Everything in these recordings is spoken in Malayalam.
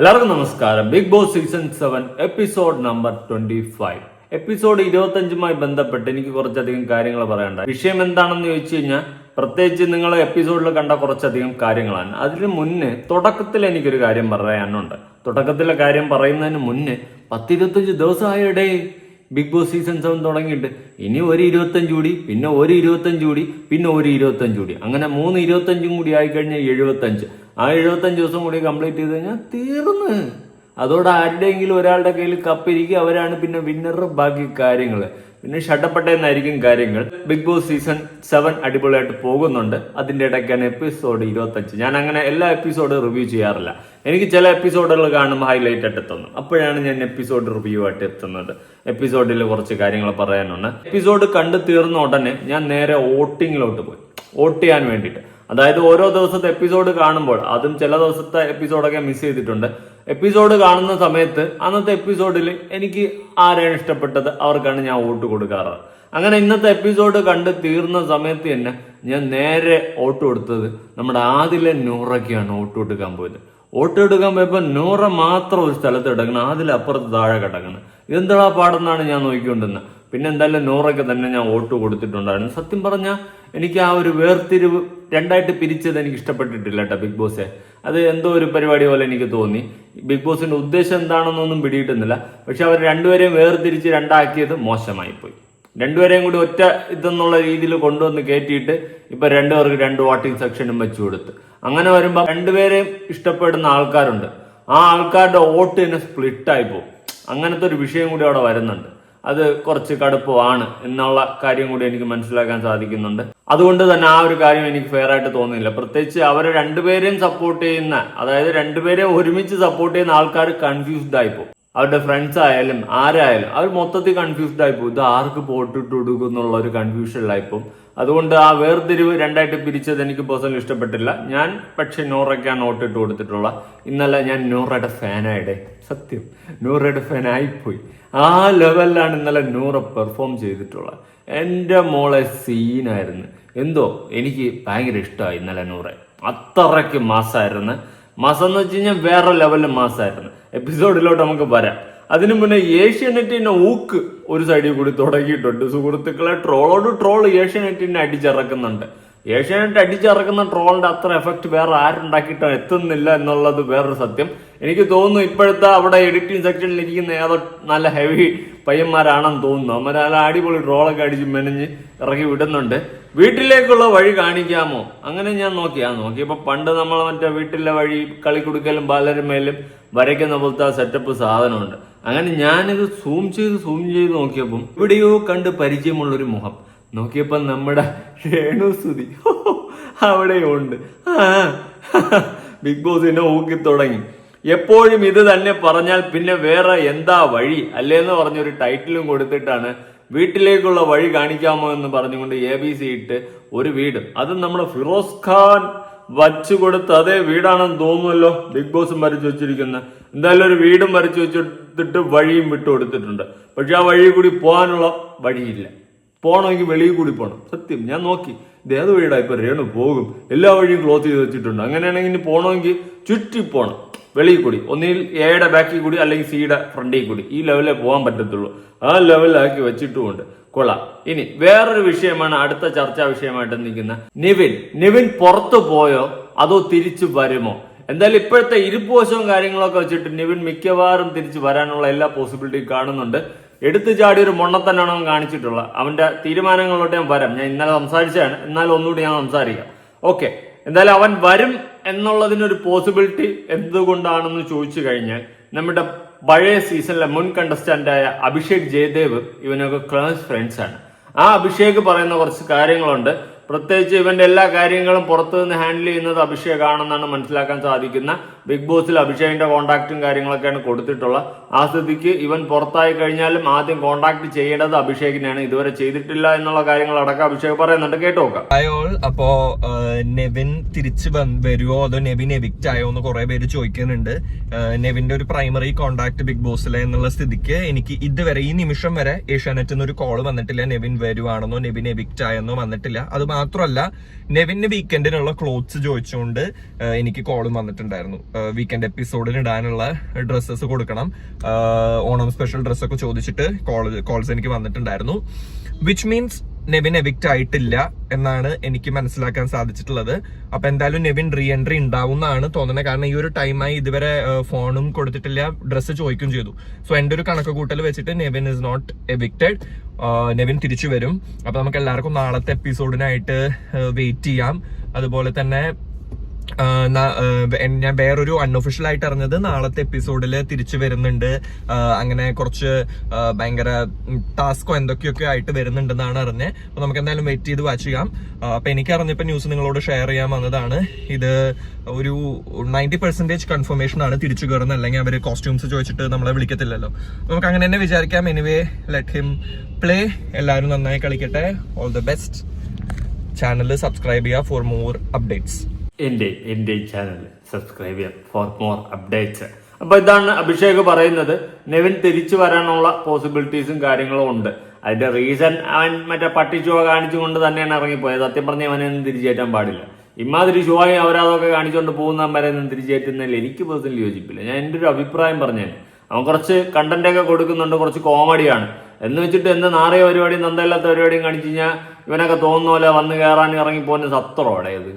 എല്ലാവർക്കും നമസ്കാരം. Bigg Boss season seven episode number twenty five episode ഇരുപത്തഞ്ചുമായി ബന്ധപ്പെട്ട് എനിക്ക് കുറച്ചധികം കാര്യങ്ങൾ പറയണ്ട വിഷയം എന്താണെന്ന് ചോദിച്ചു കഴിഞ്ഞാൽ പ്രത്യേകിച്ച് നിങ്ങൾ എപ്പിസോഡിൽ കണ്ട കുറച്ചധികം കാര്യങ്ങളാണ്. അതിന് മുന്നേ തുടക്കത്തിൽ എനിക്കൊരു കാര്യം പറയാനുണ്ട്. തുടക്കത്തിലെ കാര്യം പറയുന്നതിന് മുന്നേ പത്തിരുപത്തഞ്ച് ദിവസമായടേ ബിഗ് ബോസ് സീസൺ സെവൻ തുടങ്ങിയിട്ട്. ഇനി ഒരു ഇരുപത്തഞ്ച് കൂടി പിന്നെ ഒരു ഇരുപത്തഞ്ച് കൂടി പിന്നെ ഒരു ഇരുപത്തഞ്ച് കൂടി. അങ്ങനെ മൂന്ന് ഇരുപത്തഞ്ചും കൂടി ആയിക്കഴിഞ്ഞാൽ എഴുപത്തഞ്ച് ആ എഴുപത്തഞ്ച് ദിവസം കൂടി കംപ്ലീറ്റ് ചെയ്ത് കഴിഞ്ഞാൽ തീർന്ന്. അതോടെ ആരുടെയെങ്കിലും ഒരാളുടെ കയ്യിൽ കപ്പിരിക്കുക അവരാണ് പിന്നെ വിന്നർ ബാക്കി കാര്യങ്ങൾ പിന്നെ ഷട്ടപ്പെട്ടെന്നായിരിക്കും കാര്യങ്ങൾ. ബിഗ് ബോസ് സീസൺ സെവൻ അടിപൊളിയായിട്ട് പോകുന്നുണ്ട്. അതിന്റെ ഇടയ്ക്കാണ് എപ്പിസോഡ് ഇരുപത്തഞ്ച്. ഞാൻ അങ്ങനെ എല്ലാ എപ്പിസോഡും റിവ്യൂ ചെയ്യാറില്ല. എനിക്ക് ചില എപ്പിസോഡുകൾ കാണുമ്പോൾ ഹൈലൈറ്റ് ആയിട്ട് എത്തുന്നു. അപ്പോഴാണ് ഞാൻ എപ്പിസോഡ് റിവ്യൂ ആയിട്ട് എത്തുന്നത്. എപ്പിസോഡിൽ കുറച്ച് കാര്യങ്ങൾ പറയാനുണ്ട്. എപ്പിസോഡ് കണ്ടു തീർന്ന ഉടനെ ഞാൻ നേരെ വോട്ടിങ്ങിലോട്ട് പോയി. വോട്ട് ചെയ്യാൻ വേണ്ടിയിട്ട്. അതായത് ഓരോ ദിവസത്തെ എപ്പിസോഡ് കാണുമ്പോൾ അതും ചില ദിവസത്തെ എപ്പിസോഡൊക്കെ മിസ് ചെയ്തിട്ടുണ്ട്. എപ്പിസോഡ് കാണുന്ന സമയത്ത് അന്നത്തെ എപ്പിസോഡിൽ എനിക്ക് ആരെയാണ് ഇഷ്ടപ്പെട്ടത്? അവർക്കാണ് ഞാൻ വോട്ട് കൊടുക്കാറ്. അങ്ങനെ ഇന്നത്തെ എപ്പിസോഡ് കണ്ട് തീർന്ന സമയത്ത് തന്നെ ഞാൻ നേരെ വോട്ട് കൊടുത്തത് നമ്മുടെ ആദിലെ നൂറയ്ക്കാണ് വോട്ട് കൊടുക്കാൻ പോയത്. വോട്ട് എടുക്കാൻ പോയപ്പോൾ നൂറ മാത്രം ഒരു സ്ഥലത്ത് കിടക്കണം അതിലപ്പുറത്ത് താഴെ കിടക്കണം ഇതെന്താ പാടെന്നാണ് ഞാൻ നോക്കിക്കൊണ്ടിരുന്നത്. പിന്നെ എന്തായാലും നൂറൊക്കെ തന്നെ ഞാൻ വോട്ട് കൊടുത്തിട്ടുണ്ടായിരുന്നു. സത്യം പറഞ്ഞാൽ എനിക്ക് ആ ഒരു വേർതിരിവ് രണ്ടായിട്ട് പിരിച്ചത് എനിക്ക് ഇഷ്ടപ്പെട്ടിട്ടില്ല കേട്ടോ ബിഗ് ബോസെ. അത് എന്തോ ഒരു പരിപാടി പോലെ എനിക്ക് തോന്നി. ബിഗ് ബോസിന്റെ ഉദ്ദേശം എന്താണെന്നൊന്നും പിടിയിട്ടുന്നില്ല പക്ഷെ അവർ രണ്ടുപേരെയും വേർതിരിച്ച് രണ്ടാക്കിയത് മോശമായി പോയി. രണ്ടുപേരെയും കൂടി ഒറ്റ ഇതെന്നുള്ള രീതിയിൽ കൊണ്ടുവന്ന് കയറ്റിയിട്ട് ഇപ്പൊ രണ്ടുപേർക്ക് രണ്ട് വോട്ടിംഗ് സെക്ഷനും വെച്ചു കൊടുത്ത്. അങ്ങനെ വരുമ്പോൾ രണ്ടുപേരെയും ഇഷ്ടപ്പെടുന്ന ആൾക്കാരുണ്ട്. ആ ആൾക്കാരുടെ വോട്ട് തന്നെ സ്പ്ലിറ്റ് ആയി പോകും. അങ്ങനത്തെ ഒരു വിഷയം കൂടി അവിടെ വരുന്നുണ്ട്. അത് കുറച്ച് കടുപ്പമാണ് എന്നുള്ള കാര്യം കൂടി എനിക്ക് മനസ്സിലാക്കാൻ സാധിക്കുന്നുണ്ട്. അതുകൊണ്ട് തന്നെ ആ ഒരു കാര്യം എനിക്ക് ഫെയർ ആയിട്ട് തോന്നുന്നില്ല. പ്രത്യേകിച്ച് അവരെ രണ്ടുപേരെയും സപ്പോർട്ട് ചെയ്യുന്ന അതായത് രണ്ടുപേരെയും ഒരുമിച്ച് സപ്പോർട്ട് ചെയ്യുന്ന ആൾക്കാർ കൺഫ്യൂസ്ഡ് ആയിപ്പോ അവരുടെ ഫ്രണ്ട്സ് ആയാലും ആരായാലും അവർ മൊത്തത്തിൽ കൺഫ്യൂസ്ഡ് ആയിപ്പോ ഇത് ആർക്ക് പോട്ടിട്ട് കൊടുക്കും എന്നുള്ള ഒരു കൺഫ്യൂഷനിലായിപ്പോ അതുകൊണ്ട് ആ വേർതിരിവ് രണ്ടായിട്ട് പിരിച്ചത് എനിക്ക് പേഴ്സണലി ഇഷ്ടപ്പെട്ടില്ല. ഞാൻ പക്ഷെ നോട്ട് നോട്ടിട്ട് കൊടുത്തിട്ടുള്ള. ഇന്നലെ ഞാൻ നൂറയുടെ ഫാനായിടെ സത്യം നൂറയുടെ ഫാൻ ആയിപ്പോയി. ആ ലെവലിലാണ് ഇന്നലെ നൂറ പെർഫോം ചെയ്തിട്ടുള്ളത്. എന്റെ മോളെ സീനായിരുന്നു എന്തോ എനിക്ക് ഭയങ്കര ഇഷ്ടമായി ഇന്നലെ നൂറെ. അത്രയ്ക്ക് മാസമായിരുന്നു മാസം എന്ന് വെച്ച് കഴിഞ്ഞാൽ വേറെ ലെവലിൽ മാസമായിരുന്നു എപ്പിസോഡിലോട്ട് നമുക്ക് വരാം. അതിനു മുന്നേ ഏഷ്യാനെറ്റിന്റെ ഊക്ക് ഒരു സൈഡിൽ കൂടി തുടങ്ങിയിട്ടുണ്ട്. സുഹൃത്തുക്കളെ ട്രോളോട് ട്രോൾ ഏഷ്യാനെറ്റിനെ അടിച്ചിറക്കുന്നുണ്ട്. ഏഷ്യാനെറ്റ് അടിച്ചിറക്കുന്ന ട്രോളിന്റെ അത്ര എഫക്റ്റ് വേറെ ആരുണ്ടാക്കിയിട്ട് എത്തുന്നില്ല എന്നുള്ളത് വേറൊരു സത്യം. എനിക്ക് തോന്നുന്നു ഇപ്പോഴത്തെ അവിടെ എഡിറ്റിംഗ് സെക്ഷനിൽ ഇരിക്കുന്ന ഏതോ നല്ല ഹെവി പയ്യന്മാരാണെന്ന് തോന്നുന്നു. അവർ നല്ല അടിപൊളി ട്രോളൊക്കെ അടിച്ച് മെനഞ്ഞ് ഇറക്കി വിടുന്നുണ്ട്. വീട്ടിലേക്കുള്ള വഴി കാണിക്കാമോ? അങ്ങനെ ഞാൻ നോക്കി. ആ നോക്കിയപ്പോ പണ്ട് നമ്മൾ മറ്റേ വീട്ടിലെ വഴി കളി കൊടുക്കലും ബാലരമയിലും വരയ്ക്കുന്ന പോലത്തെ ആ സെറ്റപ്പ് സാധനമുണ്ട്. അങ്ങനെ ഞാനിത് സൂം ചെയ്ത് സൂം ചെയ്ത് നോക്കിയപ്പം ഇവിടെയോ കണ്ട് പരിചയമുള്ളൊരു മുഖം. നോക്കിയപ്പോ നമ്മുടെ രേണുസുതി അവിടെയും ഉണ്ട് ബിഗ് ബോസ് ബോസിനെ ഊക്കി തുടങ്ങി. എപ്പോഴും ഇത് തന്നെ പറഞ്ഞാൽ പിന്നെ വേറെ എന്താ വഴി? അല്ലേന്ന് പറഞ്ഞൊരു ടൈറ്റിലും കൊടുത്തിട്ടാണ് വീട്ടിലേക്കുള്ള വഴി കാണിക്കാമോ എന്ന് പറഞ്ഞുകൊണ്ട് എ ബി സി ഇട്ട് ഒരു വീട്. അത് നമ്മുടെ ഫിറോസ് ഖാൻ വച്ചു കൊടുത്ത് അതേ വീടാണെന്ന് തോന്നുമല്ലോ ബിഗ് ബോസും വരച്ചു വെച്ചിരിക്കുന്ന. എന്തായാലും ഒരു വീടും വരച്ചു വെച്ചിട്ട് വഴിയും വിട്ടു കൊടുത്തിട്ടുണ്ട് പക്ഷെ ആ വഴി കൂടി പോകാനുള്ള വഴിയില്ല. പോകണമെങ്കിൽ വെളിയിൽ കൂടി പോകണം സത്യം. ഞാൻ നോക്കി. ഏത് വഴിയുടെ. ഇപ്പം രേണു പോകും. എല്ലാ വഴിയും ക്ലോസ് ചെയ്ത് വെച്ചിട്ടുണ്ട്. അങ്ങനെയാണെങ്കിൽ ഇനി പോകണമെങ്കിൽ ചുറ്റി പോകണം വെളിയിൽ കൂടി. ഒന്നിൽ എയുടെ ബാക്കിൽ കൂടി അല്ലെങ്കിൽ സിയുടെ ഫ്രണ്ടിൽ കൂടി. ഈ ലെവലിലേ പോകാൻ പറ്റത്തുള്ളൂ. ആ ലെവലിലാക്കി വെച്ചിട്ടുമുണ്ട്. കൊള്ളാം. ഇനി വേറൊരു വിഷയമാണ് അടുത്ത ചർച്ചാ വിഷയമായിട്ട് നിൽക്കുന്ന നിവിൻ. നിവിൻ പുറത്തു പോയോ? അതോ തിരിച്ചു വരുമോ? എന്തായാലും ഇപ്പോഴത്തെ ഇരുപോശവും കാര്യങ്ങളൊക്കെ വെച്ചിട്ട് നിവിൻ മിക്കവാറും തിരിച്ചു വരാനുള്ള എല്ലാ പോസിബിലിറ്റിയും കാണുന്നുണ്ട്. എടുത്തു ചാടി ഒരു മൊണ്ണത്തന്നാണ് അവൻ കാണിച്ചിട്ടുള്ളത്. അവന്റെ തീരുമാനങ്ങളിലോട്ട് ഞാൻ വരാം. ഞാൻ ഇന്നലെ സംസാരിച്ചാണ് എന്നാലും ഒന്നുകൂടി ഞാൻ സംസാരിക്കാം. ഓക്കെ. എന്തായാലും അവൻ വരും എന്നുള്ളതിനൊരു പോസിബിലിറ്റി എന്തുകൊണ്ടാണെന്ന് ചോദിച്ചു കഴിഞ്ഞാൽ നമ്മുടെ പഴയ സീസണിലെ മുൻ കണ്ടസ്റ്റന്റായ അഭിഷേക് ജയദേവ് ഇവനൊക്കെ ക്ലോസ് ഫ്രണ്ട്സ് ആണ്. ആ അഭിഷേക് പറയുന്ന കുറച്ച് കാര്യങ്ങളുണ്ട്. പ്രത്യേകിച്ച് ഇവന്റെ എല്ലാ കാര്യങ്ങളും പുറത്തു നിന്ന് ഹാൻഡിൽ ചെയ്യുന്നത് അഭിഷേക് ആണെന്നാണ് മനസ്സിലാക്കാൻ സാധിക്കുന്ന ബിഗ് ബോസിൽ അഭിഷേകിന്റെ കോണ്ടാക്റ്റും കാര്യങ്ങളൊക്കെയാണ് കൊടുത്തിട്ടുള്ളത്. ആ സ്ഥിതിക്ക് ഇവൻ പുറത്തായി കഴിഞ്ഞാലും ആദ്യം കോണ്ടാക്ട് ചെയ്യേണ്ടത് അഭിഷേകിനെയാണ്. ഇതുവരെ ചെയ്തിട്ടില്ല എന്നുള്ള കാര്യങ്ങളടക്കം അഭിഷേക് പറയുന്നുണ്ട്. കേട്ടു നോക്കാം. അയോൾ അപ്പോ നെവിൻ തിരിച്ചു വരുമോ അതോ നെവിൻ എവിക്റ്റ് ആയോ എന്ന് കുറെ പേര് ചോദിക്കുന്നുണ്ട്. നെവിന്റെ ഒരു പ്രൈമറി കോണ്ടാക്ട് ബിഗ് ബോസിലെ എന്നുള്ള സ്ഥിതിക്ക് എനിക്ക് ഇതുവരെ ഈ നിമിഷം വരെ ഏഷ്യാനെറ്റിൽ നിന്ന് ഒരു കോൾ വന്നിട്ടില്ല. നെവിൻ വരുവാണെന്നോ നെവിൻ എവിക്റ്റ് ആയെന്നോ വന്നിട്ടില്ല. അത് മാത്രമല്ല നെവിന് വീക്കെൻഡിനുള്ള ക്ലോത്ത്സ് ചോദിച്ചുകൊണ്ട് എനിക്ക് കോളും വന്നിട്ടുണ്ടായിരുന്നു. വീക്കെൻഡ് എപ്പിസോഡിൽ ഇടാനുള്ള ഡ്രസ്സസ് കൊടുക്കണം. ഓണം സ്പെഷ്യൽ ഡ്രസ്സൊക്കെ ചോദിച്ചിട്ട് കോളേജ് കോൾസ് എനിക്ക് വന്നിട്ടുണ്ടായിരുന്നു. വിച്ച് മീൻസ് നെവിൻ എവിക്റ്റ് ആയിട്ടില്ല എന്നാണ് എനിക്ക് മനസ്സിലാക്കാൻ സാധിച്ചിട്ടുള്ളത്. അപ്പൊ എന്തായാലും നെവിൻ റീ എൻട്രി ഉണ്ടാവും എന്നാണ് തോന്നുന്നത്. കാരണം ഈ ഒരു ടൈമായി ഇതുവരെ ഫോണും കൊടുത്തിട്ടില്ല ഡ്രസ്സ് ചോദിക്കും ചെയ്തു. സോ എന്റെ ഒരു കണക്ക് കൂട്ടൽ വെച്ചിട്ട് Nevin is not evicted Nevin തിരിച്ചു വരും. അപ്പൊ നമുക്ക് എല്ലാവർക്കും നാളത്തെ എപ്പിസോഡിനായിട്ട് വെയിറ്റ് ചെയ്യാം. അതുപോലെ തന്നെ ഞാൻ വേറൊരു അൺഒഫീഷ്യൽ ആയിട്ട് അറിഞ്ഞത് നാളത്തെ എപ്പിസോഡിൽ തിരിച്ചു വരുന്നുണ്ട്. അങ്ങനെ കുറച്ച് ഭയങ്കര ടാസ്കോ എന്തൊക്കെയൊക്കെ ആയിട്ട് വരുന്നുണ്ടെന്നാണ് അറിഞ്ഞത് അപ്പൊ നമുക്ക് എന്തായാലും വെയിറ്റ് ചെയ്ത് വാച്ച് ചെയ്യാം. അപ്പോൾ അപ്പൊ എനിക്ക് അറിഞ്ഞപ്പോ ന്യൂസ് നിങ്ങളോട് ഷെയർ ചെയ്യാൻ വന്നതാണ്. ഇത് ഒരു നയന്റി പെർസെന്റേജ് കൺഫർമേഷൻ ആണ് തിരിച്ചു കയറുന്നത് അല്ലെങ്കിൽ അവർ കോസ്റ്റ്യൂംസ് ചോദിച്ചിട്ട് നമ്മളെ വിളിക്കത്തില്ലല്ലോ. നമുക്ക് അങ്ങനെ തന്നെ വിചാരിക്കാം. എനിവേ ലെറ്റ് ഹിം പ്ലേ എല്ലാവരും നന്നായി കളിക്കട്ടെ. All the best channel subscribe ചെയ്യുക ഫോർ മോർ അപ്ഡേറ്റ്സ് എന്റെ എന്റെ ചാനൽ സബ്സ്ക്രൈബ് ചെയ്യാം ഫോർ മോർ അപ്ഡേറ്റ്സ് അപ്പൊ ഇതാണ് അഭിഷേക് പറയുന്നത്. നെവിൻ തിരിച്ചു വരാനുള്ള പോസിബിലിറ്റീസും കാര്യങ്ങളും ഉണ്ട്. അതിന്റെ റീസൺ അവൻ മറ്റേ പട്ടി ഷോ കാണിച്ചുകൊണ്ട് തന്നെയാണ് ഇറങ്ങിപ്പോയത്. സത്യം പറഞ്ഞ അവനൊന്നും തിരിച്ചേറ്റാൻ പാടില്ല. ഇമാതിരി ചുവായി അവരതൊക്കെ കാണിച്ചുകൊണ്ട് പോകുന്ന വരെ ഒന്നും തിരിച്ചേറ്റുന്നതിൽ എനിക്ക് പേഴ്സണലി യോജിപ്പില്ല. ഞാൻ എന്റെ ഒരു അഭിപ്രായം പറഞ്ഞേനെ. അവൻ കുറച്ച് കണ്ടന്റ് ഒക്കെ കൊടുക്കുന്നുണ്ട്. കുറച്ച് കോമഡിയാണ് എന്ന് വെച്ചിട്ട് എന്ത് നാറിയ പരിപാടിയും നന്ദയില്ലാത്ത പരിപാടിയും കാണിച്ചു കഴിഞ്ഞാൽ ഇവനൊക്കെ തോന്നുന്ന പോലെ വന്ന് കയറാൻ ഇറങ്ങി പോകുന്ന സത്രോടെ ഇത്?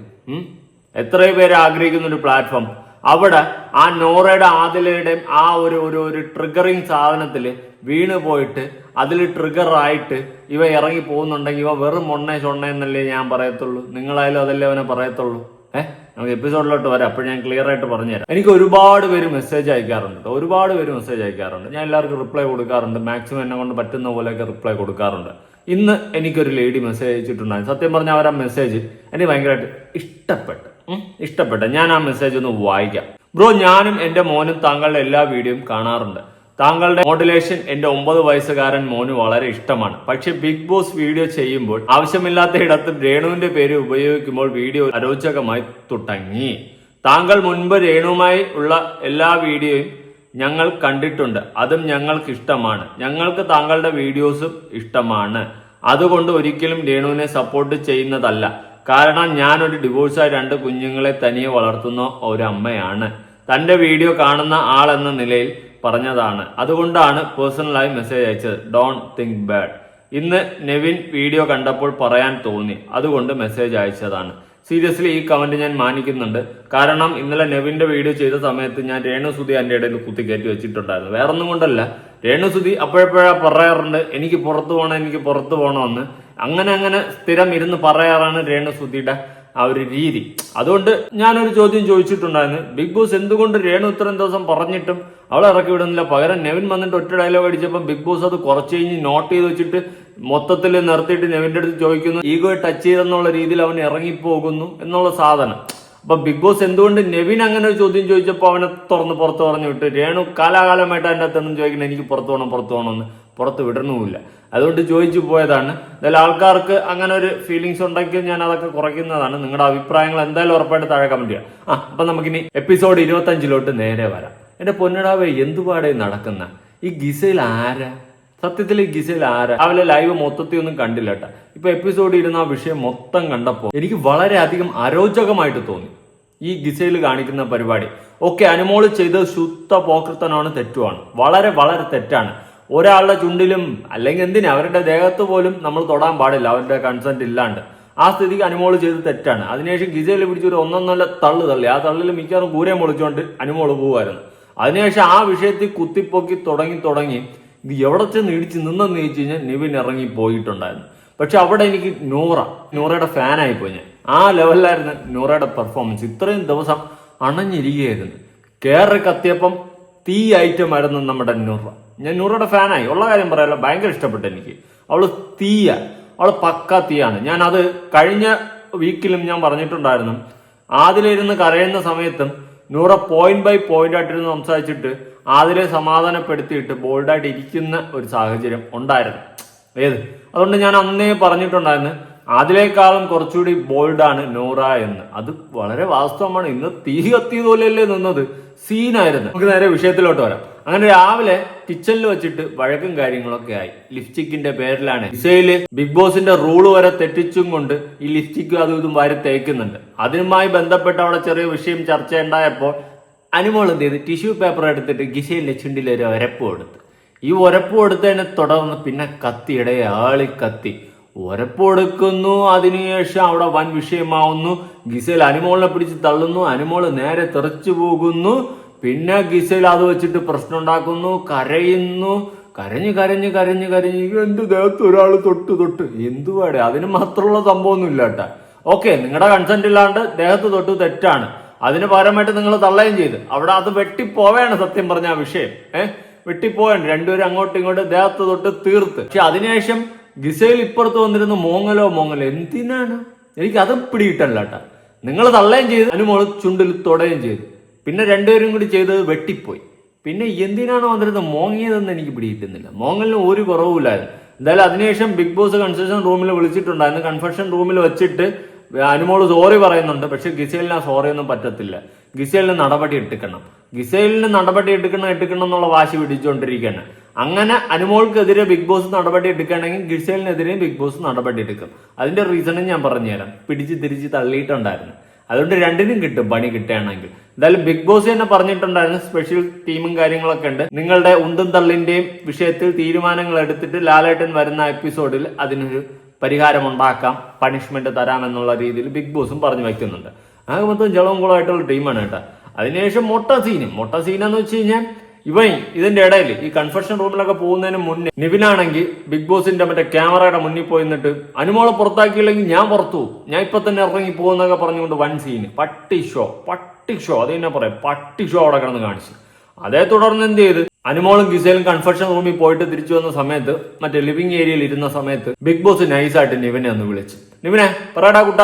എത്രയോ പേര് ആഗ്രഹിക്കുന്ന ഒരു പ്ലാറ്റ്ഫോം അവിടെ ആ നോറയുടെ ആദിലയുടെയും ആ ഒരു ഒരു ഒരു ട്രിഗറിങ് സാധനത്തിൽ വീണ് പോയിട്ട് അതിൽ ട്രിഗറായിട്ട് ഇവ ഇറങ്ങി പോകുന്നുണ്ടെങ്കിൽ ഇവ വെറും മൊണ്ണേ ചൊണ്ണേന്നല്ലേ ഞാൻ പറയത്തുള്ളൂ. നിങ്ങളായാലും അതല്ലേ അവനെ പറയത്തുള്ളൂ. ഏഹ് നമുക്ക് എപ്പിസോഡിലോട്ട് വരാം. അപ്പോൾ ഞാൻ ക്ലിയർ ആയിട്ട് പറഞ്ഞുതരാം. എനിക്ക് ഒരുപാട് പേര് മെസ്സേജ് അയക്കാറുണ്ട്. ഒരുപാട് പേര് മെസ്സേജ് അയക്കാറുണ്ട്. ഞാൻ എല്ലാവർക്കും റിപ്ലൈ കൊടുക്കാറുണ്ട്. മാക്സിമം എന്നെ കൊണ്ട് പറ്റുന്ന പോലെയൊക്കെ റിപ്ലൈ കൊടുക്കാറുണ്ട്. ഇന്ന് എനിക്കൊരു ലേഡി മെസ്സേജ് അയച്ചിട്ടുണ്ടായിരുന്നു. സത്യം പറഞ്ഞാൽ അവരാ മെസ്സേജ് എനിക്ക് ഭയങ്കരമായിട്ട് ഇഷ്ടപ്പെട്ടു. ഇഷ്ടപ്പെട്ടു. ഞാൻ ആ മെസ്സേജ് ഒന്ന് വായിക്കാം. ബ്രോ ഞാനും എന്റെ മോനും താങ്കളുടെ എല്ലാ വീഡിയോയും കാണാറുണ്ട്. താങ്കളുടെ മോഡുലേഷൻ എന്റെ ഒമ്പത് വയസ്സുകാരൻ മോന് വളരെ ഇഷ്ടമാണ്. പക്ഷെ ബിഗ് ബോസ് വീഡിയോ ചെയ്യുമ്പോൾ ആവശ്യമില്ലാത്ത ഇടത്ത് രേണുവിന്റെ പേര് ഉപയോഗിക്കുമ്പോൾ വീഡിയോ അരോചകമായി തുടങ്ങി. താങ്കൾ മുൻപ് രേണുവുമായി ഉള്ള എല്ലാ വീഡിയോയും ഞങ്ങൾ കണ്ടിട്ടുണ്ട്. അതും ഞങ്ങൾക്ക് ഇഷ്ടമാണ്. ഞങ്ങൾക്ക് താങ്കളുടെ വീഡിയോസും ഇഷ്ടമാണ്. അതുകൊണ്ട് ഒരിക്കലും രേണുവിനെ സപ്പോർട്ട് ചെയ്യുന്നതല്ല. കാരണം ഞാനൊരു ഡിവോഴ്സായി രണ്ട് കുഞ്ഞുങ്ങളെ തനിയെ വളർത്തുന്ന ഒരു അമ്മയാണ് തന്റെ വീഡിയോ കാണുന്ന ആൾ എന്ന നിലയിൽ പറഞ്ഞതാണ്. അതുകൊണ്ടാണ് പേഴ്സണലായി മെസ്സേജ് അയച്ചത്. ഡോൺ തിങ്ക് ബാഡ് ഇന്ന് നെവിൻ വീഡിയോ കണ്ടപ്പോൾ പറയാൻ തോന്നി. അതുകൊണ്ട് മെസ്സേജ് അയച്ചതാണ്. സീരിയസ്ലി ഈ കമന്റ് ഞാൻ മാനിക്കുന്നുണ്ട്. കാരണം ഇന്നലെ നെവിന്റെ വീഡിയോ ചെയ്ത സമയത്ത് ഞാൻ രേണുസുതി എന്റെ ഇടയിൽ കുത്തിക്കയറ്റി വെച്ചിട്ടുണ്ടായിരുന്നു. വേറൊന്നും കൊണ്ടല്ല. രേണുസുതി അപ്പോഴപ്പോഴാ പറയാറുണ്ട് എനിക്ക് പുറത്തു പോകണം എനിക്ക് പുറത്തു പോകണമെന്ന് അങ്ങനെ അങ്ങനെ സ്ഥിരം ഇരുന്ന് പറയാറാണ് രേണുസുതിയുടെ ആ ഒരു രീതി. അതുകൊണ്ട് ഞാനൊരു ചോദ്യം ചോദിച്ചിട്ടുണ്ടായിരുന്നു. ബിഗ് ബോസ് എന്തുകൊണ്ട് രേണു ഇത്രയും ദിവസം പറഞ്ഞിട്ടും അവളെ ഇറക്കി വിടുന്നില്ല? പകരം നെവിൻ വന്നിട്ട് ഒറ്റ ഡയലോഗ് അടിച്ചപ്പോൾ ബിഗ് ബോസ് അത് കുറച്ച് കഴിഞ്ഞ് നോട്ട് ചെയ്ത് വെച്ചിട്ട് മൊത്തത്തിൽ നിർത്തിയിട്ട് നെവിന്റെ അടുത്ത് ചോദിക്കുന്നു ഈഗോ ടച്ച് ചെയ്തെന്നുള്ള രീതിയിൽ അവൻ ഇറങ്ങിപ്പോകുന്നു എന്നുള്ള സാധനം. അപ്പൊ ബിഗ് ബോസ് എന്തുകൊണ്ട് നെവിൻ അങ്ങനെ ഒരു ചോദ്യം ചോദിച്ചപ്പോൾ അവനെ തുറന്ന് പുറത്ത് പറഞ്ഞു വിട്ട് രേണു കാലാകാലമായിട്ട് അതിന്റെ അകത്തൊന്നും ചോദിക്കണം എനിക്ക് പുറത്തു പോകണം പുറത്തു പോകണമെന്ന് പുറത്ത് വിടണമില്ല അതുകൊണ്ട് ചോദിച്ചു പോയതാണ് എന്തായാലും ആൾക്കാർക്ക് അങ്ങനെ ഒരു ഫീലിങ്സ് ഉണ്ടെങ്കിൽ ഞാൻ അതൊക്കെ കുറയ്ക്കുന്നതാണ്. നിങ്ങളുടെ അഭിപ്രായങ്ങൾ എന്തായാലും ഉറപ്പായിട്ട് താഴെ കമന്റ് ചെയ്യാം. ആ അപ്പൊ നമുക്കിനി എപ്പിസോഡ് ഇരുപത്തഞ്ചിലോട്ട് നേരെ വരാം. എന്റെ പൊന്നിടാവേ എന്തുപാടെ നടക്കുന്ന? ഈ ഗിസയിൽ ആരാ? സത്യത്തിൽ ഈ ഗിസയിൽ ആരാ? രാവിലെ ലൈവ് മൊത്തത്തിൽ ഒന്നും കണ്ടില്ല കേട്ടോ. ഇപ്പൊ എപ്പിസോഡ് ഇരുന്ന ആ വിഷയം മൊത്തം കണ്ടപ്പോൾ എനിക്ക് വളരെയധികം അരോചകമായിട്ട് തോന്നി. ഈ ഗിസയിൽ കാണിക്കുന്ന പരിപാടി. ഓക്കെ അനുമോൾ ചെയ്തത് ശുദ്ധ പോക്കൃത്തനാണ് തെറ്റുമാണ് വളരെ വളരെ തെറ്റാണ്. ഒരാളുടെ ചുണ്ടിലും അല്ലെങ്കിൽ എന്തിനാ അവരുടെ ദേഹത്ത് പോലും നമ്മൾ തൊടാൻ പാടില്ല അവരുടെ കൺസെന്റ് ഇല്ലാണ്ട്. ആ സ്ഥിതിക്ക് അനുമോൾ ചെയ്ത് തെറ്റാണ്. അതിനുശേഷം ഗിജയിൽ പിടിച്ചൊരു ഒന്നൊന്നല്ല തള്ളു തള്ളി. ആ തള്ളിൽ മിക്കവാറും കൂരെ പൊളിച്ചുകൊണ്ട് അനുമോൾ പോകുമായിരുന്നു അതിനുശേഷം ആ വിഷയത്തിൽ കുത്തിപ്പൊക്കി തുടങ്ങി തുടങ്ങി ഇത് എവിടെ ചെന്ന് ഇടിച്ച് നിന്നെന്ന് ചോദിച്ചു കഴിഞ്ഞാൽ നിവിൻ ഇറങ്ങി പോയിട്ടുണ്ടായിരുന്നു. പക്ഷെ അവിടെ എനിക്ക് നൂറ നൂറയുടെ ഫാനായി പോയി ഞാൻ. ആ ലെവലിലായിരുന്നു നൂറയുടെ പെർഫോമൻസ് ഇത്രയും ദിവസം അണഞ്ഞിരിക്കുകയായിരുന്നു. കയറി കത്തിയപ്പം തീ ഐറ്റമായിരുന്നു നമ്മുടെ നൂറ. ഞാൻ നൂറയുടെ ഫാനായി. ഉള്ള കാര്യം പറയാലോ ഭയങ്കര ഇഷ്ടപ്പെട്ടു എനിക്ക്. അവൾ തീയ. അവൾ പക്ക തീയാണ്. ഞാൻ അത് കഴിഞ്ഞ വീക്കിലും ഞാൻ പറഞ്ഞിട്ടുണ്ടായിരുന്നു. ആദിലിരുന്ന് കരയുന്ന സമയത്തും നൂറ പോയിന്റ് ബൈ പോയിന്റ് ആയിട്ടിരുന്ന് സംസാരിച്ചിട്ട് ആദിലെ സമാധാനപ്പെടുത്തിയിട്ട് ബോൾഡായിട്ട് ഇരിക്കുന്ന ഒരു സാഹചര്യം ഉണ്ടായിരുന്നു. ഏത്? അതുകൊണ്ട് ഞാൻ അന്നേ പറഞ്ഞിട്ടുണ്ടായിരുന്നു അതിലേക്കാളും കുറച്ചുകൂടി ബോൾഡാണ് നൂറ എന്ന്. അത് വളരെ വാസ്തവമാണ്. ഇന്ന് തീ കത്തിയതുപോലെയല്ലേ നിന്നത്? സീനായിരുന്നു. നമുക്ക് നേരെ വിഷയത്തിലോട്ട് വരാം. അങ്ങനെ രാവിലെ കിച്ചണിൽ വെച്ചിട്ട് വഴക്കും കാര്യങ്ങളൊക്കെ ആയി. ലിപ്സ്റ്റിക്കിന്റെ പേരിലാണ്. ഇസയിൽ ബിഗ് ബോസിന്റെ റൂൾ വരെ തെറ്റിച്ചും കൊണ്ട് ഈ ലിപ്സ്റ്റിക്കും അതും ഇതും വാരി തേക്കുന്നുണ്ട്. അതിനുമായി ബന്ധപ്പെട്ട് അവിടെ ചെറിയ വിഷയം ചർച്ച ഉണ്ടായപ്പോൾ അനുമോൾ എന്ത് ചെയ്ത്? ടിഷ്യൂ പേപ്പർ എടുത്തിട്ട് ഗിസയിലെ ചുണ്ടിൽ ഒരു ഒരപ്പ് കൊടുത്തു ഈ ഒരപ്പ് കൊടുത്തതിനെ തുടർന്ന് പിന്നെ കത്തിയിടയെ ആളി കത്തി ഒരപ്പ് കൊടുക്കുന്നു അതിനുശേഷം അവിടെ വൻ വിഷയമാവുന്നു. ഗിസൽ അനുമോളിനെ പിടിച്ച് തള്ളുന്നു. അനുമോൾ നേരെ തെറിച്ചു പോകുന്നു. പിന്നെ ഗിസൽ അത് വെച്ചിട്ട് പ്രശ്നം ഉണ്ടാക്കുന്നു കരയുന്നു. കരഞ്ഞു കരഞ്ഞു കരഞ്ഞു കരഞ്ഞ് എന്റെ ദേഹത്ത് ഒരാൾ തൊട്ട് തൊട്ട്. എന്തുവാടെ? അതിന് മാത്രമുള്ള സംഭവമൊന്നും ഇല്ല ഓക്കെ നിങ്ങളുടെ കൺസെന്റ് ഇല്ലാണ്ട് ദേഹത്ത് തൊട്ട് തെറ്റാണ്. അതിന് പകരമായിട്ട് നിങ്ങൾ തള്ളുകയും ചെയ്ത്. അവിടെ അത് വെട്ടിപ്പോവേണ് സത്യം പറഞ്ഞ ആ വിഷയം. ഏഹ് വെട്ടിപ്പോയാണ് രണ്ടുപേരും അങ്ങോട്ടും ഇങ്ങോട്ടും ദേഹത്ത് തൊട്ട് തീർത്ത്. പക്ഷെ അതിനുശേഷം ഗിസയിൽ ഇപ്പുറത്ത് വന്നിരുന്നു മോങ്ങലോ മോങ്ങലോ എന്തിനാണ്? എനിക്ക് അത് പിടിയിട്ടല്ല കേട്ടാ. നിങ്ങൾ തള്ളുകയും ചെയ്ത് അനുമോൾ ചുണ്ടിൽ തൊടുകയും ചെയ്തു. പിന്നെ രണ്ടുപേരും കൂടി ചെയ്തത് വെട്ടിപ്പോയി. പിന്നെ എന്തിനാണ് വന്നിരുന്നത് മോങ്ങിയതെന്ന് എനിക്ക് പിടിയിട്ടുന്നില്ല മോങ്ങലിന് ഒരു കുറവുമില്ലായിരുന്നു. എന്തായാലും അതിനുശേഷം ബിഗ് ബോസ് കൺസെഷൻ റൂമിൽ വിളിച്ചിട്ടുണ്ടായിരുന്നു. കൺഫെഷൻ റൂമിൽ വെച്ചിട്ട് അനുമോൾ സോറി പറയുന്നുണ്ട്. പക്ഷെ ഗിസേലിന് ആ സോറി ഒന്നും പറ്റത്തില്ല. ഗിസേലിന് നടപടി എടുക്കണം. ഗിസേലിന് നടപടി എടുക്കണം എടുക്കണം എന്നുള്ള വാശി പിടിച്ചുകൊണ്ടിരിക്കുകയാണ്. അങ്ങനെ അനുമോൾക്കെതിരെ ബിഗ് ബോസ് നടപടി എടുക്കുകയാണെങ്കിൽ ഗിസേലിനെതിരെ ബിഗ് ബോസ് നടപടി എടുക്കും. അതിന്റെ റീസണും ഞാൻ പറഞ്ഞുതരാം. പിടിച്ച് തിരിച്ച് തള്ളിയിട്ടുണ്ടായിരുന്നു. അതുകൊണ്ട് രണ്ടിനും കിട്ടും പണി കിട്ടുകയാണെങ്കിൽ. എന്തായാലും ബിഗ് ബോസ് തന്നെ പറഞ്ഞിട്ടുണ്ടായിരുന്നു. സ്പെഷ്യൽ ടീമും കാര്യങ്ങളൊക്കെ ഉണ്ട്. നിങ്ങളുടെ ഉന്തും തള്ളിന്റെയും വിഷയത്തിൽ തീരുമാനങ്ങൾ എടുത്തിട്ട് ലാലേട്ടൻ വരുന്ന എപ്പിസോഡിൽ അതിനൊരു പരിഹാരം ഉണ്ടാക്കാം പണിഷ്മെന്റ് തരാമെന്നുള്ള രീതിയിൽ ബിഗ് ബോസും പറഞ്ഞു വയ്ക്കുന്നുണ്ട് ആകെ മൊത്തം ജളവും കുളമായിട്ടുള്ള ടീമാണ് കേട്ടോ. അതിനുശേഷം മൊട്ട സീനും. മൊട്ട സീനെന്ന് വെച്ച് കഴിഞ്ഞാൽ ഇവൻ ഇതിന്റെ ഇടയിൽ ഈ കൺഫെഷൻ റൂമിലൊക്കെ പോകുന്നതിന് മുന്നേ നിവിനാണെങ്കിൽ ബിഗ് ബോസിന്റെ മറ്റേ ക്യാമറയുടെ മുന്നിൽ പോയി നിന്നിട്ട് അനുമോളെ പുറത്താക്കിയില്ലെങ്കിൽ ഞാൻ പുറത്തു ഞാൻ ഇപ്പൊ തന്നെ ഇറങ്ങി പോകുന്നൊക്കെ പറഞ്ഞുകൊണ്ട് വൺ സീന് പട്ടി ഷോ പട്ടി ഷോ അത് തന്നെ പറയാം. പട്ടി ഷോ അവിടെ കിടന്ന് കാണിച്ചു. അതേ തുടർന്ന് എന്ത് ചെയ്ത്? അനുമോളും ഗിസയിലും കൺഫെഷൻ റൂമിൽ പോയിട്ട് തിരിച്ചു വന്ന സമയത്ത് മറ്റേ ലിവിംഗ് ഏരിയയിൽ ഇരുന്ന സമയത്ത് ബിഗ് ബോസ് നൈസായിട്ട് നിവിനെ ഒന്ന് വിളിച്ചു. നിവിനെ പറയടാ കുട്ട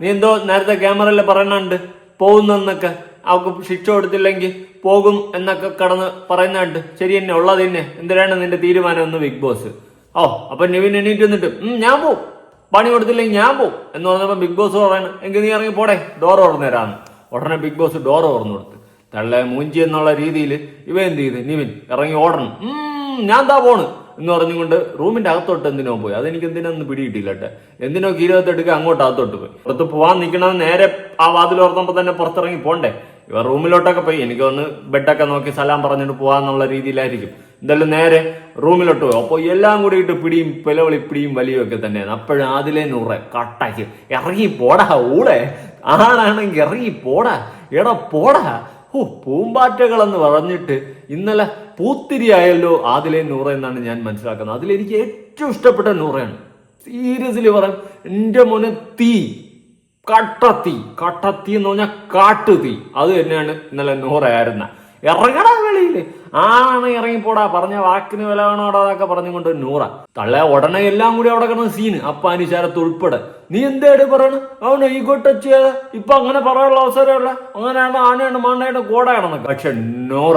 നീ എന്തോ നേരത്തെ ക്യാമറയിൽ പറയണുണ്ട്. പോകുന്നെന്നൊക്കെ. അവക്ക് ശിക്ഷ കൊടുത്തില്ലെങ്കിൽ പോകും എന്നൊക്കെ കടന്ന് പറയുന്നുണ്ട് ശരി തന്നെ ഉള്ളത് തന്നെ എന്തിനാണ് നിന്റെ തീരുമാനം എന്ന് ബിഗ് ബോസ്? ഓ അപ്പൊ നിവിൻ എണീറ്റ് വന്നിട്ട് "ഉം, ഞാൻ പോവും. പണി കൊടുത്തില്ലെങ്കിൽ ഞാൻ പോവും എന്ന് പറഞ്ഞപ്പോ ബിഗ് ബോസ് പറയണം എങ്കിൽ നീ ഇറങ്ങി പോടെ. ഡോർ തുറന്നു തരാന്ന്. ഉടനെ ബിഗ് ബോസ് ഡോർ തുറന്നു കൊടുത്ത്. തള്ള മൂഞ്ചി എന്നുള്ള രീതിയിൽ ഇവ എന്ത് ചെയ്ത്? നിവിൻ ഇറങ്ങി ഓടണം. "ഉം, ഞാൻ താ പോണ് എന്ന് പറഞ്ഞുകൊണ്ട് റൂമിന്റെ അകത്തോട്ട് എന്തിനോ പോയി. അതെനിക്ക് എന്തിനൊന്നും പിടിയിട്ടില്ല കേട്ടെ. എന്തിനോ കീരകത്തെടുക്കുക അങ്ങോട്ട് അകത്തോട്ട് പോയി. പുറത്ത് പോവാൻ നിൽക്കണമെന്ന് നേരെ ആ വാതിൽ ഓർത്തപ്പോൾ തന്നെ പുറത്തിറങ്ങി പോണ്ടേ? ഇവ റൂമിലോട്ടൊക്കെ പോയി. എനിക്ക് ഒന്ന് ബെഡൊക്കെ നോക്കി സലാം പറഞ്ഞിട്ട് പോവാന്നുള്ള രീതിയിലായിരിക്കും. എന്തായാലും നേരെ റൂമിലോട്ട് പോയി. അപ്പോൾ എല്ലാം കൂടി ഇട്ട് പിടിയും പിലവളി പിടിയും വലിയും ഒക്കെ തന്നെയാണ്. അപ്പോഴും അതിലെ നൂറെ കട്ടാക്കി ഇറങ്ങി പോടാ ഊടെ. ആണാണെങ്കിൽ ഇറങ്ങി പോടാ. എടാ പോടാ. ഓ പൂമ്പാറ്റകളെന്ന് പറഞ്ഞിട്ട് ഇന്നലെ പൂത്തിരിയായല്ലോ ആദിലെ നൂറ എന്നാണ് ഞാൻ മനസ്സിലാക്കുന്നത്. അതിലെനിക്ക് ഏറ്റവും ഇഷ്ടപ്പെട്ട നൂറയാണ്. സീരിയസ്ലി പറയാം എന്റെ മോനെ തീ. കട്ടത്തീ. കട്ടത്തി എന്ന് പറഞ്ഞാൽ കാട്ടുതീ. അത് തന്നെയാണ് ഇന്നലെ നൂറായിരുന്ന ഇറങ്ങടാ വെളിയിൽ. ആണ് ഇറങ്ങിപ്പോടാ. പറഞ്ഞ വാക്കിന് വില വേണോടാ എന്നൊക്കെ പറഞ്ഞുകൊണ്ട് നൂറ. തള്ള ഉടനെ എല്ലാം കൂടി അവിടെ കിടന്ന സീന് അപ്പ അനുശാരത്ത് ഉൾപ്പെടെ. നീ എന്തേട് പറയണ? അവന് ഈ ടച്ച് ചെയ്ത. ഇപ്പൊ അങ്ങനെ പറയാനുള്ള അവസരമല്ല. അങ്ങനെയാണ് ആനയാണ് മണ്ണയാണ് കോടയാണെന്നൊക്കെ. പക്ഷെ നൂറ.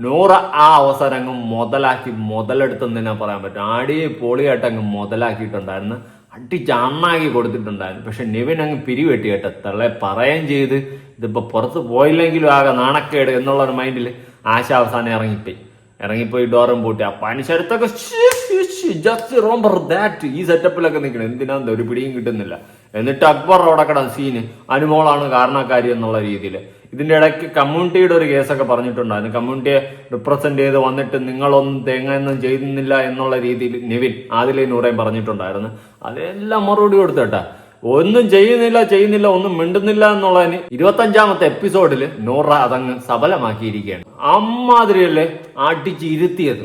നൂറ ആ അവസരം അങ്ങ് മുതലാക്കി മുതലെടുത്തെന്ന് തന്നെ പറയാൻ പറ്റും. ആടിയെ പൊളിയായിട്ട് അങ്ങ് മുതലാക്കിയിട്ടുണ്ടായിരുന്നു. അടിച്ച് അണ്ണാക്കി കൊടുത്തിട്ടുണ്ടായിരുന്നു. പക്ഷെ നിവിൻ അങ്ങ് പിരിവെട്ടി കേട്ടോ. തള്ളെ പറയുകയും ചെയ്ത് ഇതിപ്പോൾ പുറത്ത് പോയില്ലെങ്കിലും ആകെ നാണക്കേട് എന്നുള്ള ഒരു മൈൻഡിൽ ആശ അവസാനം ഇറങ്ങിപ്പോയി. ഇറങ്ങിപ്പോയി ഡോറും പൂട്ടി. ആ പനിശരത്തൊക്കെ ജസ്റ്റ് ദാറ്റ് ഈ സെറ്റപ്പിലൊക്കെ നിൽക്കണം എന്തിനാന്ന് ഒരു പിടിയും കിട്ടുന്നില്ല. എന്നിട്ട് അക്ബർ അവിടെ കിടന്ന സീന് അനുമോളാണ് കാരണക്കാരി എന്നുള്ള രീതിയിൽ ഇതിന്റെ ഇടയ്ക്ക് കമ്മ്യൂണിറ്റിയുടെ ഒരു കേസൊക്കെ പറഞ്ഞിട്ടുണ്ടായിരുന്നു. കമ്മ്യൂണിറ്റിയെ റിപ്രസെന്റ് ചെയ്ത് വന്നിട്ട് നിങ്ങളൊന്നും തേങ്ങയൊന്നും ചെയ്യുന്നില്ല എന്നുള്ള രീതിയിൽ നിവിൻ ആദിലെ നൂറേം പറഞ്ഞിട്ടുണ്ടായിരുന്നു. അതെല്ലാം മറുപടി കൊടുത്തേട്ടാ. ഒന്നും ചെയ്യുന്നില്ല ചെയ്യുന്നില്ല ഒന്നും മിണ്ടുന്നില്ല എന്നുള്ളതിന് ഇരുപത്തഞ്ചാമത്തെ എപ്പിസോഡിൽ നോറ അതങ്ങ് സഫലമാക്കിയിരിക്കുകയാണ് അമ്മാതിരിയല്ലേ അടിച്ചിരുത്തിയത്.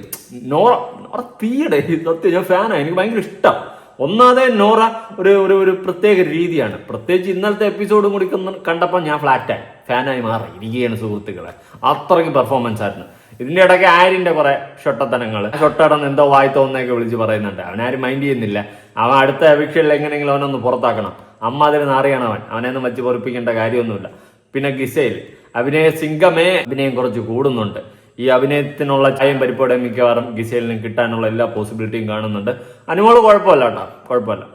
നോറ നോറ തീയടേ സത്യം ഞാൻ ഫാനാണ് എനിക്ക് ഭയങ്കര ഇഷ്ടം. ഒന്നാമതേ നോറ ഒരു ഒരു ഒരു പ്രത്യേക രീതിയാണ്. പ്രത്യേകിച്ച് ഇന്നലത്തെ എപ്പിസോഡും കൂടി കണ്ടപ്പോൾ ഞാൻ ഫ്ലാറ്റായി ഫാനായി മാറി. ഇരിക്കുകയാണ് സുഹൃത്തുക്കളെ. അത്രയ്ക്ക് പെർഫോമൻസ് ആയിരുന്നു. ഇതിന്റെ ഇടയ്ക്ക് ആരിന്റെ കുറെ ഷൊട്ടത്തനങ്ങൾ ഷൊട്ടടന്ന് എന്തോ വായി തോന്നൊക്കെ വിളിച്ച് പറയുന്നുണ്ട്. അവനാരും മൈൻഡ് ചെയ്യുന്നില്ല. അവൻ അടുത്ത എവിക്ഷനിൽ എങ്ങനെയെങ്കിലും അവനൊന്ന് പുറത്താക്കണം. അമ്മ അതിന് നാറിയാണ് അവൻ. അവനെയൊന്നും വെച്ച് പൊറിപ്പിക്കേണ്ട കാര്യമൊന്നുമില്ല. പിന്നെ ഗിസയിൽ അഭിനയ സിംഗമേ അഭിനയം കുറച്ച് കൂടുന്നുണ്ട്. ഈ അഭിനയത്തിനുള്ള ചായം പരിപ്പോടെ മിക്കവാറും ഗിസേലിന് കിട്ടാനുള്ള എല്ലാ പോസിബിലിറ്റിയും കാണുന്നുണ്ട്. അനുമോൾ കുഴപ്പമില്ല കേട്ടോ. കുഴപ്പമില്ല.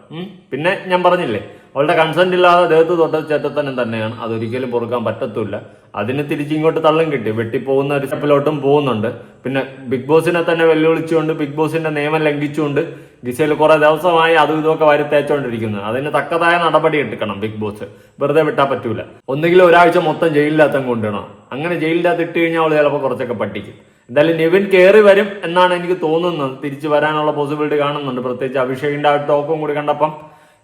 പിന്നെ ഞാൻ പറഞ്ഞില്ലേ അവളുടെ കൺസെന്റ് ഇല്ലാതെ ദേഹത്ത് തൊട്ട ചേട്ടത്തനം തന്നെയാണ്. അതൊരിക്കലും പൊറുക്കാൻ പറ്റത്തില്ല അതിന് തിരിച്ചിങ്ങോട്ട് തള്ളം കിട്ടി. വെട്ടിപ്പോകുന്ന ഒരു സ്റ്റെപ്പിലോട്ടും പോകുന്നുണ്ട്. പിന്നെ ബിഗ് ബോസിനെ തന്നെ വെല്ലുവിളിച്ചുകൊണ്ട് ബിഗ് ബോസിന്റെ നിയമം ലംഘിച്ചുകൊണ്ട് ഗിസയിൽ കുറെ ദിവസമായി അതും ഇതൊക്കെ വരുത്തേച്ചോണ്ടിരിക്കുന്നു അതിന് തക്കതായ നടപടി എടുക്കണം ബിഗ് ബോസ്. വെറുതെ വിട്ടാൽ പറ്റൂല. ഒന്നുകിൽ ഒരാഴ്ച മൊത്തം ജയിലിനകത്തും കൊണ്ടുവരണം. അങ്ങനെ ജയിലിനകത്ത് ഇട്ട് കഴിഞ്ഞാൽ അവൾ ചിലപ്പോൾ കുറച്ചൊക്കെ പഠിക്കും എന്തായാലും നിവിൻ കയറി വരും എന്നാണ് എനിക്ക് തോന്നുന്നത്. തിരിച്ചു വരാനുള്ള പോസിബിലിറ്റി കാണുന്നുണ്ട്. പ്രത്യേകിച്ച് അഭിഷേകിന്റെ ആ ടോക്കും കൂടി കണ്ടപ്പം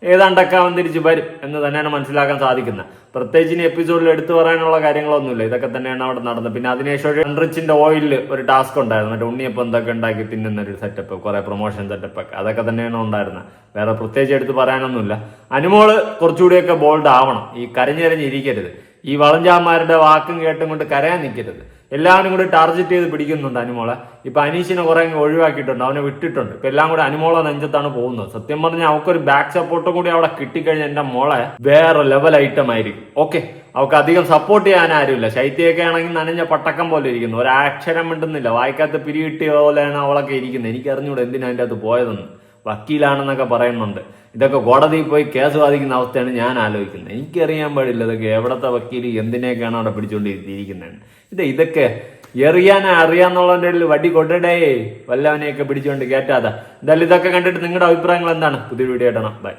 ഏതാണ്ടൊക്കെ അവൻ തിരിച്ച് വരും എന്ന് തന്നെയാണ് മനസ്സിലാക്കാൻ സാധിക്കുന്നത്. പ്രത്യേകിച്ച് ഇനി എപ്പിസോഡിൽ എടുത്തു പറയാനുള്ള കാര്യങ്ങളൊന്നുമില്ല. ഇതൊക്കെ തന്നെയാണ് അവിടെ നടന്നത്. പിന്നെ അതിനുശേഷം ഒരു ഹൺഡ്രിച്ചിന്റെ ഓയിലിൽ ഒരു ടാസ്ക് ഉണ്ടായിരുന്നു. മറ്റേ ഉണ്ണിയപ്പം എന്തൊക്കെ ഉണ്ടാക്കി തിന്നുന്ന ഒരു സെറ്റപ്പ് കുറെ പ്രൊമോഷൻ സെറ്റപ്പ് ഒക്കെ. അതൊക്കെ തന്നെയാണ് ഉണ്ടായിരുന്നത്. വേറെ പ്രത്യേകിച്ച് എടുത്ത് പറയാനൊന്നുമില്ല. അനുമോൾ കുറച്ചുകൂടിയൊക്കെ ബോൾഡ് ആവണം. ഈ കരഞ്ഞരഞ്ഞിരിക്കരുത്. ഈ വളഞ്ചാമാരുടെ വാക്കും കേട്ടും കൊണ്ട് കരയാൻ നിൽക്കരുത്. എല്ലാവരും കൂടി ടാർഗറ്റ് ചെയ്ത് പിടിക്കുന്നുണ്ട് അനുമോളെ. ഇപ്പൊ അനീഷിനെ കുറെ ഒഴിവാക്കിയിട്ടുണ്ട് അവനെ വിട്ടിട്ടുണ്ട്. ഇപ്പൊ എല്ലാം കൂടി അനുമോളെ നെഞ്ചത്താണ് പോകുന്നത്. സത്യം പറഞ്ഞാൽ അവക്കൊരു ബാക്ക് സപ്പോർട്ടും കൂടി അവിടെ കിട്ടിക്കഴിഞ്ഞാൽ എന്റെ മോളെ വേറെ ലെവൽ ഐറ്റം ആയിരിക്കും. ഓക്കെ അവൾക്ക് അധികം സപ്പോർട്ട് ചെയ്യാൻ ആരുമില്ല. ശൈത്യൊക്കെ ആണെങ്കിൽ നനഞ്ഞ പട്ടക്കം പോലെ ഇരിക്കുന്നു. ഒരു മിണ്ടുന്നില്ല. വായിക്കാത്ത പിരികിട്ടിയ പോലെയാണ് അവളൊക്കെ ഇരിക്കുന്നത്. എനിക്ക് അറിഞ്ഞൂടെ എന്തിനാ അതിന്റെ അകത്ത് പോയതെന്ന്. വക്കീലാണെന്നൊക്കെ പറയുന്നുണ്ട്. ഇതൊക്കെ കോടതിയിൽ പോയി കേസ് വാദിക്കുന്ന അവസ്ഥയാണ് ഞാൻ ആലോചിക്കുന്നത്. എനിക്കറിയാൻ പാടില്ല ഇതൊക്കെ എവിടത്തെ വക്കീൽ എന്തിനേക്കാണ് അവിടെ പിടിച്ചുകൊണ്ടിരിക്കുന്നത് ഇത് ഇതൊക്കെ എറിയാനാ അറിയാന്നുള്ളതിന്റെ ഇടയിൽ വടി കൊണ്ടടേ. വല്ലവനെയൊക്കെ പിടിച്ചുകൊണ്ട് കയറ്റാതെ എന്തായാലും ഇതൊക്കെ കണ്ടിട്ട് നിങ്ങളുടെ അഭിപ്രായങ്ങൾ എന്താണ്? പുതിയ വീഡിയോ ഇടണം ബൈ